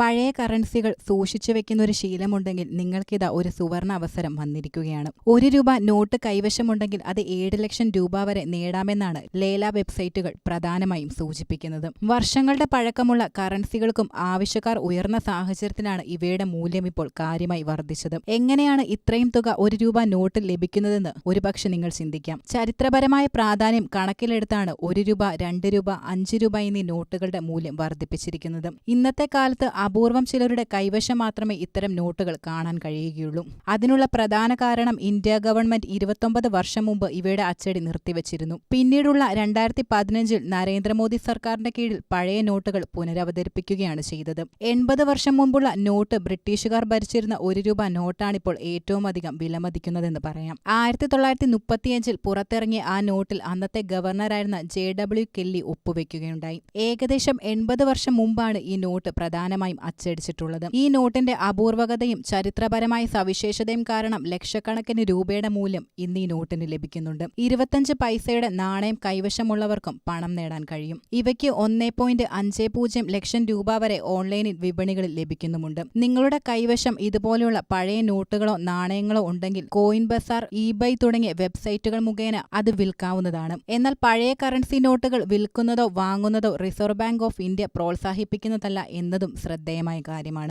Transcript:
പഴയ കറൻസികൾ സൂക്ഷിച്ചു വെക്കുന്ന ഒരു ശീലമുണ്ടെങ്കിൽ നിങ്ങൾക്കിതാ ഒരു സുവർണ അവസരം വന്നിരിക്കുകയാണ്. ഒരു രൂപ നോട്ട് കൈവശമുണ്ടെങ്കിൽ അത് ഏഴ് ലക്ഷം രൂപ വരെ നേടാമെന്നാണ് ലേല വെബ്സൈറ്റുകൾ പ്രധാനമായും സൂചിപ്പിക്കുന്നത്. വർഷങ്ങളുടെ പഴക്കമുള്ള കറൻസികൾക്കും ആവശ്യക്കാർ ഉയർന്ന സാഹചര്യത്തിലാണ് ഇവയുടെ മൂല്യം ഇപ്പോൾ കാര്യമായി വർദ്ധിച്ചത്. എങ്ങനെയാണ് ഇത്രയും തുക ഒരു രൂപ നോട്ട് ലഭിക്കുന്നതെന്ന് ഒരുപക്ഷെ നിങ്ങൾ ചിന്തിക്കാം. ചരിത്രപരമായ പ്രാധാന്യം കണക്കിലെടുത്താണ് ഒരു രൂപ രണ്ട് രൂപ അഞ്ച് രൂപ എന്നീ നോട്ടുകളുടെ മൂല്യം വർദ്ധിപ്പിച്ചിരിക്കുന്നത്. ഇന്നത്തെ കാലത്ത് അപൂർവം ചിലരുടെ കൈവശം മാത്രമേ ഇത്തരം നോട്ടുകൾ കാണാൻ കഴിയുകയുള്ളൂ. അതിനുള്ള പ്രധാന കാരണം ഇന്ത്യ ഗവൺമെന്റ് ഇരുപത്തൊമ്പത് വർഷം മുമ്പ് ഇവയുടെ അച്ചടി നിർത്തിവച്ചിരുന്നു. പിന്നീടുള്ള രണ്ടായിരത്തി പതിനഞ്ചിൽ നരേന്ദ്രമോദി സർക്കാരിന്റെ കീഴിൽ പഴയ നോട്ടുകൾ പുനരവതരിപ്പിക്കുകയാണ് ചെയ്തത്. എൺപത് വർഷം മുമ്പുള്ള നോട്ട് ബ്രിട്ടീഷുകാർ ഭരിച്ചിരുന്ന ഒരു രൂപ നോട്ടാണിപ്പോൾ ഏറ്റവും അധികം വിലമതിക്കുന്നതെന്ന് പറയാം. ആയിരത്തി തൊള്ളായിരത്തി മുപ്പത്തിയഞ്ചിൽ പുറത്തിറങ്ങിയ ആ നോട്ടിൽ അന്നത്തെ ഗവർണറായിരുന്ന ജെ ഡബ്ല്യു കെല്ലി ഒപ്പുവെക്കുകയുണ്ടായി. ഏകദേശം എൺപത് വർഷം മുമ്പാണ് ഈ നോട്ട് പ്രധാനമായും അച്ചടിച്ചിട്ടുള്ളത്. ഈ നോട്ടിന്റെ അപൂർവകതയും ചരിത്രപരമായ സവിശേഷതയും കാരണം ലക്ഷക്കണക്കിന് രൂപയുടെ മൂല്യം ഇന്ന് ഈ നോട്ടിന് ലഭിക്കുന്നുണ്ട്. ഇരുപത്തഞ്ച് പൈസയുടെ നാണയം കൈവശമുള്ളവർക്കും പണം നേടാൻ കഴിയും. ഇവയ്ക്ക് ഒന്നേ പോയിന്റ് അഞ്ച് പൂജ്യം ലക്ഷം രൂപ വരെ ഓൺലൈനിൽ വിപണികളിൽ ലഭിക്കുന്നുമുണ്ട്. നിങ്ങളുടെ കൈവശം ഇതുപോലെയുള്ള പഴയ നോട്ടുകളോ നാണയങ്ങളോ ഉണ്ടെങ്കിൽ കോയിൻ ബസാർ ഇബൈ തുടങ്ങിയ വെബ്സൈറ്റുകൾ മുഖേന അത് വിൽക്കാവുന്നതാണ്. എന്നാൽ പഴയ കറൻസി നോട്ടുകൾ വിൽക്കുന്നതോ വാങ്ങുന്നതോ റിസർവ് ബാങ്ക് ഓഫ് ഇന്ത്യ പ്രോത്സാഹിപ്പിക്കുന്നതല്ല എന്നതും ശ്രദ്ധേയമായ കാര്യമാണ്.